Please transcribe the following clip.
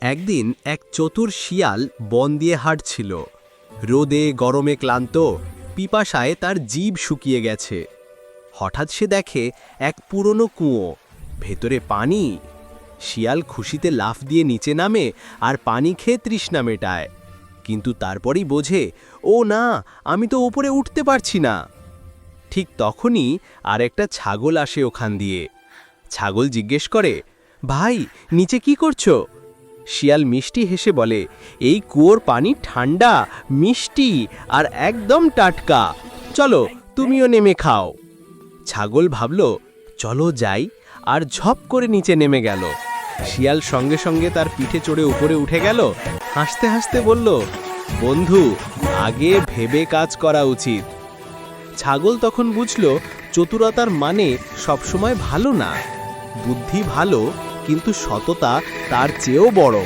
একদিন এক চতুর শিয়াল বন দিয়ে হাঁটছিল। রোদে, গরমে ক্লান্ত, পিপাসায় তার জীব শুকিয়ে গেছে। হঠাৎ সে দেখে এক পুরনো কুঁয়ো, ভেতরে পানি। শিয়াল খুশিতে লাফ দিয়ে নিচে নামে আর পানি খেয়ে তৃষ্ণা মেটায়। কিন্তু তারপরই বোঝে, ও না, আমি তো ওপরে উঠতে পারছি না। ঠিক তখনই আর একটা ছাগল আসে ওখান দিয়ে। ছাগল জিজ্ঞেস করে, ভাই, নিচে কি করছ? শিয়াল মিষ্টি হেসে বলে, এই কুয়োর পানি ঠান্ডা, মিষ্টি আর একদম টাটকা। চলো, তুমিও নেমে খাও। ছাগল ভাবল, চলো যাই। আর ঝপ করে নিচে নেমে গেল। শিয়াল সঙ্গে সঙ্গে তার পিঠে চড়ে উপরে উঠে গেল। হাসতে হাসতে বলল, বন্ধু, আগে ভেবে কাজ করা উচিত। ছাগল তখন বুঝল, চতুরতার মানে সবসময় ভালো না। বুদ্ধি ভালো কিন্তু সততা তার চেয়েও বড়।